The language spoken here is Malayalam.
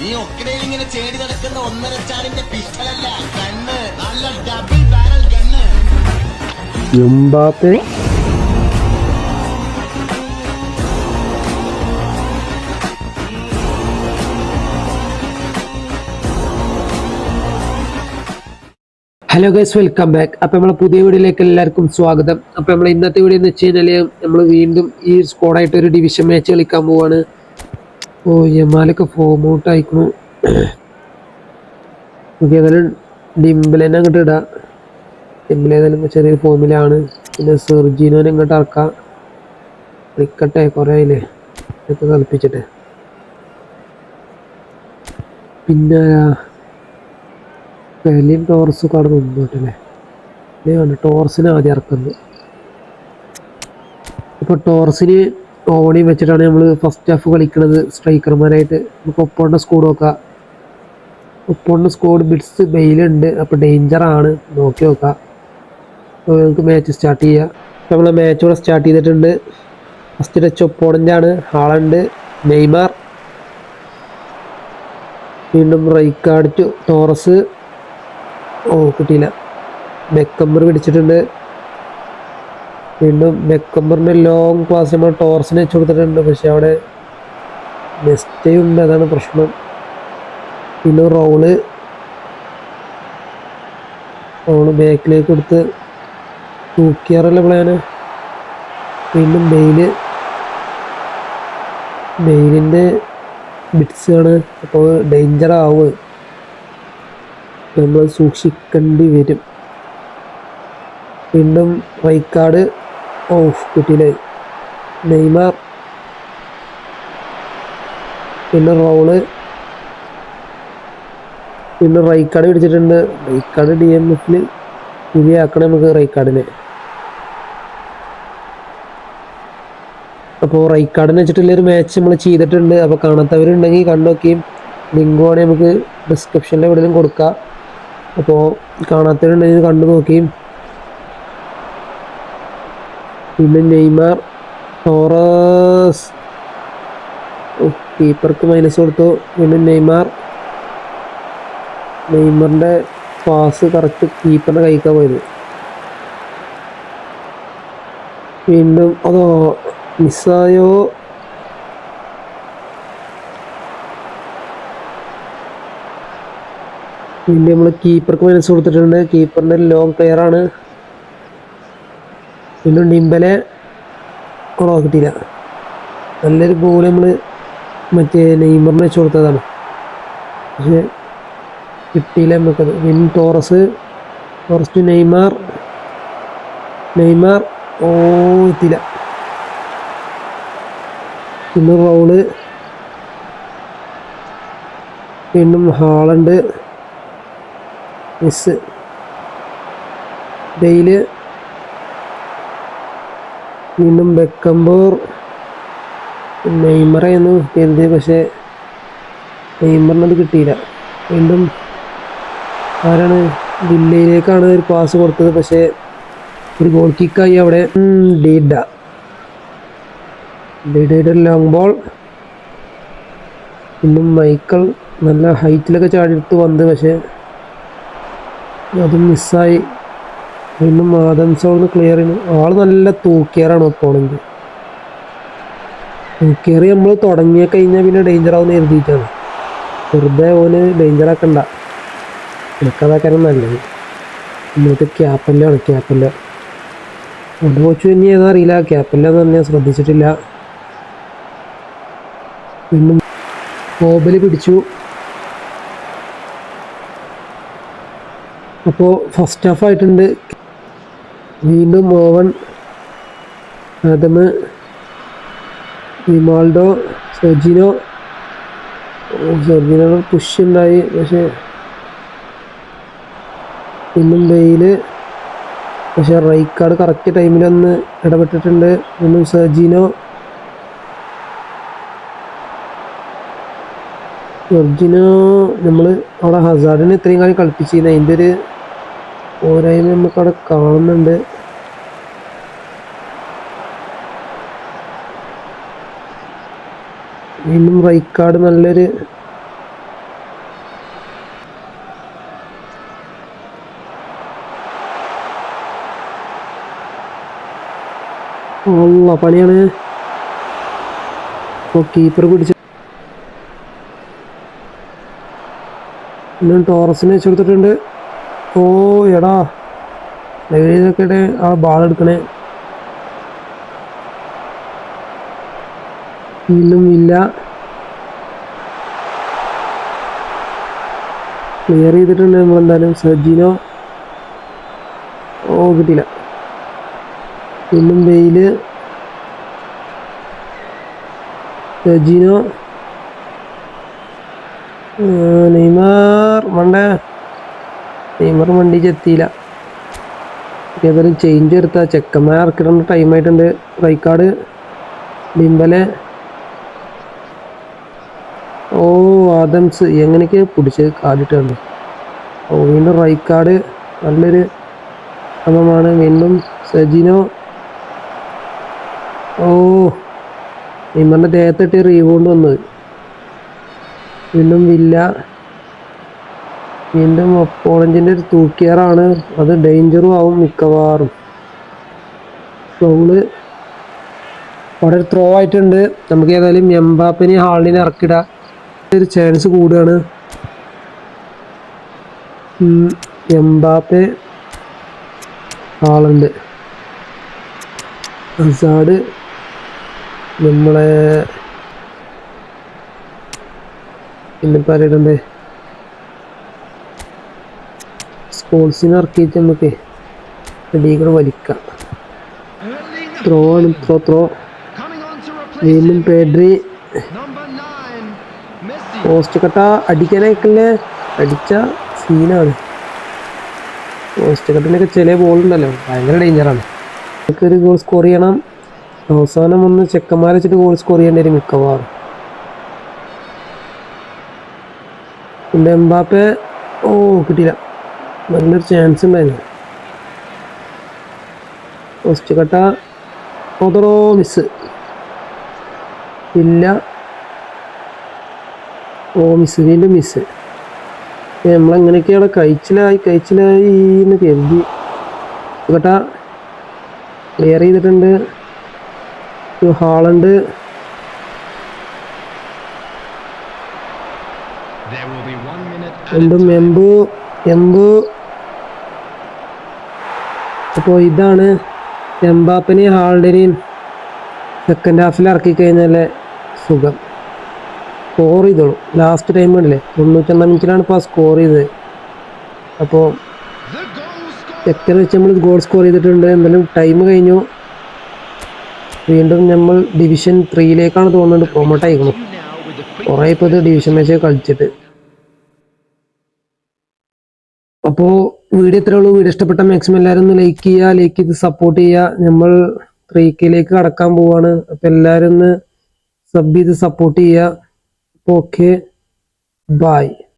നീ ഒക്കിടയിൽ ഇങ്ങനെ ചേടി നടക്കുന്ന ഒന്നര ചാടിന്റെ പിസ്റ്റലല്ല കണ്ണ്. നല്ല ഡബിൾ ബാരൽ കണ്ണ് Mbappe. Hello guys welcome back അപ്പോൾ നമ്മളെ പുതിയ വീഡിയോയിലേക്ക് എല്ലാവർക്കും സ്വാഗതം. അപ്പോൾ നമ്മൾ ഇന്നത്തെ വീഡിയോ എന്ന് വെച്ച് കഴിഞ്ഞാൽ നമ്മൾ വീണ്ടും ഈ സ്കോഡായിട്ട് ഒരു ഡിവിഷൻ മാച്ച് കളിക്കാൻ പോവാണ്. ഓ യമാലൊക്കെ ഫോം ഔട്ട് ആയിക്കണു. നമുക്ക് ഏതായാലും ഡിംബിലെന്നെ അങ്ങോട്ട് ഇടാം. ഡിംബിൽ ഏതായാലും ചെറിയൊരു ഫോമിലാണ് പിന്നെ സെർജീനോനെ ഇങ്ങോട്ട് ഇറക്കാം. നിൽക്കട്ടെ കുറേ ആയില്ലേ? ഇതൊക്കെ കളിപ്പിച്ചിട്ട്. പിന്നെ വലിയ ടോർസ് അവിടെ നിന്നോട്ടല്ലേ ഇതാണ് ടോറസിനെ ആദ്യം ഇറക്കുന്നത്. ഇപ്പോൾ ടോറസിന് ഓണി വെച്ചിട്ടാണ് നമ്മൾ ഫസ്റ്റ് ഹാഫ് കളിക്കുന്നത് സ്ട്രൈക്കർമാരായിട്ട് നമുക്ക് ഒപ്പോണ്ട സ്കോഡ് നോക്കാം. ഒപ്പോണ്ട സ്കോഡ് ബിറ്റ്സ് ബെയിലുണ്ട് അപ്പോൾ ഡേഞ്ചറാണ് നോക്കി നോക്കാം. നമുക്ക് മാച്ച് സ്റ്റാർട്ട് ചെയ്യാം. നമ്മൾ മാച്ച് ഇവിടെ സ്റ്റാർട്ട് ചെയ്തിട്ടുണ്ട്. ഫസ്റ്റ് ടച്ച് ഒപ്പോണന്റാണ് ഹാളുണ്ട് നെയ്മാർ വീണ്ടും റൈക്കാർഡ് ടു ടോറസ് ഓ കിട്ടിയില്ല. ബെക്കമ്പർ പിടിച്ചിട്ടുണ്ട്. വീണ്ടും നെക്കമ്പറിന്റെ ലോങ് ക്ലാസ് നമ്മൾ ടോർസിന് വെച്ച് കൊടുത്തിട്ടുണ്ട്. പക്ഷേ അവിടെ നെസ്റ്റേ ഉണ്ട് അതാണ് പ്രശ്നം. പിന്നെ റോൾ റോൾ ബാക്കിലേക്ക് കൊടുത്ത് തൂക്കിയാറല്ല പ്ലാന്? വീണ്ടും ബെയിൽ ബെയിലിന്റെ ബിറ്റ്സാണ് അപ്പോൾ ഡേഞ്ചർ ആവുക നമ്മൾ സൂക്ഷിക്കേണ്ടി വരും. വീണ്ടും റൈക്കാർഡ് ഓഫ് കിട്ടിയില്ലേ നെയ്മർ. പിന്നെ റോൾ. പിന്നെ റൈക്കാട് പിടിച്ചിട്ടുണ്ട്. റൈക്കാട് ഡി എം എഫിൽ പുതിയാക്കണം നമുക്ക് റൈക്കാടിനെ അപ്പോൾ റൈക്കാടിനെ വെച്ചിട്ടുള്ള ഒരു മാച്ച് നമ്മൾ ചെയ്തിട്ടുണ്ട്. അപ്പോൾ കാണാത്തവരുണ്ടെങ്കിൽ കണ്ടോക്കിയും ലിങ്ക് വേണേൽ നമുക്ക് ഡിസ്ക്രിപ്ഷനിൽ എവിടെയെങ്കിലും കൊടുക്കാം. അപ്പോൾ കാണാത്തവരുണ്ടെങ്കിൽ കണ്ടു നോക്കിയും പിന്നെ നെയ്മാർ ടോറസ് കീപ്പർക്ക് മൈനസ് കൊടുത്തു. പിന്നെ നെയ്മർ. നെയ്മറിന്റെ പാസ് കറക്റ്റ് കീപ്പറിന്റെ കൈക്കാൻ പോയത്. വീണ്ടും അതോ മിസ്സായോ പിന്നെ നമ്മൾ കീപ്പർക്ക് മൈനസ് കൊടുത്തിട്ടുണ്ട്. കീപ്പറിന്റെ ലോങ് ആണ്. പിന്നെ ഡിംബലെ കുറവ് കിട്ടിയില്ല. നല്ലൊരു ബോൾ നമ്മൾ മറ്റേ നെയ്മറിന് വെച്ച് കൊടുത്തതാണ്. പക്ഷേ കിട്ടിയില്ല നമുക്കത്. Win Torres Torres to Neymar. Neymar ഓ എത്തിയില്ല. പിന്നെ റോൾ. വീണ്ടും ഹാളുണ്ട്. മിസ് ഡെയിൽ. വീണ്ടും ബെക്കംബോർ നെയ്മറയെന്ന് കരുതി പക്ഷേ നെയ്മറിനത് കിട്ടിയില്ല. വീണ്ടും ആരാണ് ദില്ലയിലേക്കാണ് ഒരു പാസ് കൊടുത്തത് പക്ഷേ ഒരു ഗോൾ കിക്കായി അവിടെ. ഡീഡ. ഡീഡയുടെ ലോങ് ബോൾ ഇന്നും മൈക്കിൾ നല്ല ഹൈറ്റിലൊക്കെ ചാടിയെടുത്ത് വന്നത് പക്ഷേ അതും മിസ്സായി വീണ്ടും ആദംസ് അവിടുന്ന് ക്ലിയർ ചെയ്യുന്നു ആൾ നല്ല തൂക്കിയറാണ് ഒപ്പോണെങ്കിൽ തൂക്കിയറി നമ്മൾ തുടങ്ങിയ കഴിഞ്ഞാൽ പിന്നെ ഡേഞ്ചർ ആവുന്ന എഴുതിയിട്ടാണ് വെറുതെ ഓന് ഡേഞ്ചർ ആക്കണ്ട. എനിക്കതാക്കാനും നല്ലത്. നമ്മൾക്ക് ക്യാപ്പല്ലാണ് ക്യാപ്പല്ല ഒരു കോച്ച് ഇനി ഏതാ അറിയില്ല. ക്യാപ്പല്ല എന്ന് പറഞ്ഞാൽ ശ്രദ്ധിച്ചിട്ടില്ല. പിന്നെ ബോബൽ പിടിച്ചു. അപ്പോൾ ഫസ്റ്റ് ഹാഫ് ആയിട്ടുണ്ട്. വീണ്ടും മോവൻ ആദമ് റിമാൾഡോ സെർജിനോ സെർജിനോ പുഷ് ഉണ്ടായി പക്ഷേ പിന്നും ബെയിൽ പക്ഷെ റൈക്കാർഡ് കറക്റ്റ് ടൈമിലൊന്ന് ഇടപെട്ടിട്ടുണ്ട്. ഇന്നും സെർജിനോ. സെർജിനോ നമ്മൾ അവിടെ ഹസാർഡിനെ ഇത്രയും കാലം കളിപ്പിച്ചിരുന്നു. അതിന്റെ ഒരു ഓരോ നമുക്കവിടെ കാണുന്നുണ്ട്. വീണ്ടും വൈക്കാട് നല്ലൊരു പണിയാണ്. ഇപ്പോൾ കീപ്പർ പിടിച്ച ടോറസിനെ വെച്ചു കൊടുത്തിട്ടുണ്ട്. ഓ എടാ. ലൈനൊക്കെ ആ ബാൾ എടുക്കണേ. ഇന്നും ഇല്ല. ക്ലിയർ ചെയ്തിട്ടുണ്ട് നമ്മളെന്തായാലും. സജിനോ ഓ കിട്ടിയില്ല. ഇന്നും വെയിൽ സജിനോ നെയ്മർ. മണ്ട. നെയ്മർ വണ്ടി ചെത്തിയില്ല. ഏതായാലും ചേഞ്ച് എടുത്താൽ ചെക്കന്മാർ ഇറക്കിടേണ്ട ടൈം ആയിട്ടുണ്ട്. റൈക്കാർഡ് ഡിംബലെ ഓ ആദംസ് എങ്ങനെയൊക്കെ പിടിച്ച് കാലിട്ടുണ്ട് ഓ വീണ്ടും റൈക്കാർഡ് നല്ലൊരു ശ്രമമാണ് വീണ്ടും സജിനോ. ഓ നെയ്മറിന്റെ ദേഹത്തിട്ട് റീവോണ്ട് വന്നത്. വീണ്ടും വില്ല. വീണ്ടും ഓറഞ്ചിന്റെ ഒരു തൂക്കിയാറാണ്. അത് ഡേഞ്ചറും ആവും മിക്കവാറും. ഫൗൾ അവിടെ ത്രോ ആയിട്ടുണ്ട്. നമുക്ക് ഏതായാലും എംബാപ്പിനെ ഹാളിനെ ഇറക്കിടാൻ ഒരു ചാൻസ് കൂടുകയാണ്. എംബാപ്പെ ഹാളുണ്ട് അസാഡ് നമ്മളെ പിന്നെ പറയണ്ടേ സ്പോർട്സിനെ ഇറക്കിയിട്ട് നമുക്ക് ഡീഗർ വലിക്കാം. ത്രോ ആണ് ത്രോ ത്രോ വീണ്ടും പേഡ്രി പോസ്റ്റ് കട്ട അടിക്കാനായിക്കല്ലേ അടിച്ച സീനാണ് പോസ്റ്റ് കട്ടിനൊക്കെ ചില ബോൾ ഉണ്ടല്ലോ. ഭയങ്കര ഡേഞ്ചറാണ് നമുക്ക് ഒരു ഗോൾ സ്കോർ ചെയ്യണം. അവസാനം ഒന്ന് ചെക്കന്മാരെ വെച്ചിട്ട് ഗോൾ സ്കോർ ചെയ്യേണ്ടി വരും മിക്കവാറും. എംബാപ്പെ ഓ കിട്ടിയില്ല. നല്ലൊരു ചാൻസ് ഉണ്ടായിരുന്നു ഫസ്റ്റ് കട്ട ഓതറോ മിസ് ഇല്ല. ഓ മിസ് വീണ്ടും മിസ് നമ്മളെങ്ങനെയൊക്കെയാണ് കഴിച്ചിലായി കഴിച്ചിലായി എന്ന് കരുതി. കേട്ട ക്ലിയർ ചെയ്തിട്ടുണ്ട്. ഹാളുണ്ട് എന്തും എംബു എംബു അപ്പോൾ ഇതാണ് എംബാപ്പനെയും ഹാൾഡിനെയും സെക്കൻഡ് ഹാഫിൽ ഇറക്കി കഴിഞ്ഞാൽ സുഖം. സ്കോർ ചെയ്തോളൂ. ലാസ്റ്റ് ടൈം അല്ലേ തൊണ്ണൂറ്റൊന്നാം മിനിറ്റിലാണ് ഇപ്പോൾ സ്കോർ ചെയ്തത്. അപ്പോൾ. സെക്കൻഡ് വെച്ച് നമ്മൾ ഗോൾ സ്കോർ ചെയ്തിട്ടുണ്ട്. എന്തായാലും ടൈം കഴിഞ്ഞു. വീണ്ടും നമ്മൾ ഡിവിഷൻ ത്രീയിലേക്കാണ് തോന്നുന്നുണ്ട്. പ്രൊമോട്ട് കുറേ ഇപ്പോൾ ഇത് ഡിവിഷൻ മാച്ച് കളിച്ചിട്ട്. അപ്പോൾ വീഡിയോ ഇത്രേ ഉള്ളൂ. വീഡിയോ ഇഷ്ടപ്പെട്ട മാക്സിമം എല്ലാവരും ഒന്ന് ലൈക്ക് ചെയ്യുക ലൈക്ക് ചെയ്ത് സപ്പോർട്ട് ചെയ്യുക. നമ്മൾ ത്രീ കെയിലേക്ക് കടക്കാൻ പോവാണ്. അപ്പോൾ എല്ലാവരും ഒന്ന് സബ് ചെയ്ത് സപ്പോർട്ട് ചെയ്യുക. അപ്പോൾ ഓക്കെ ബായ്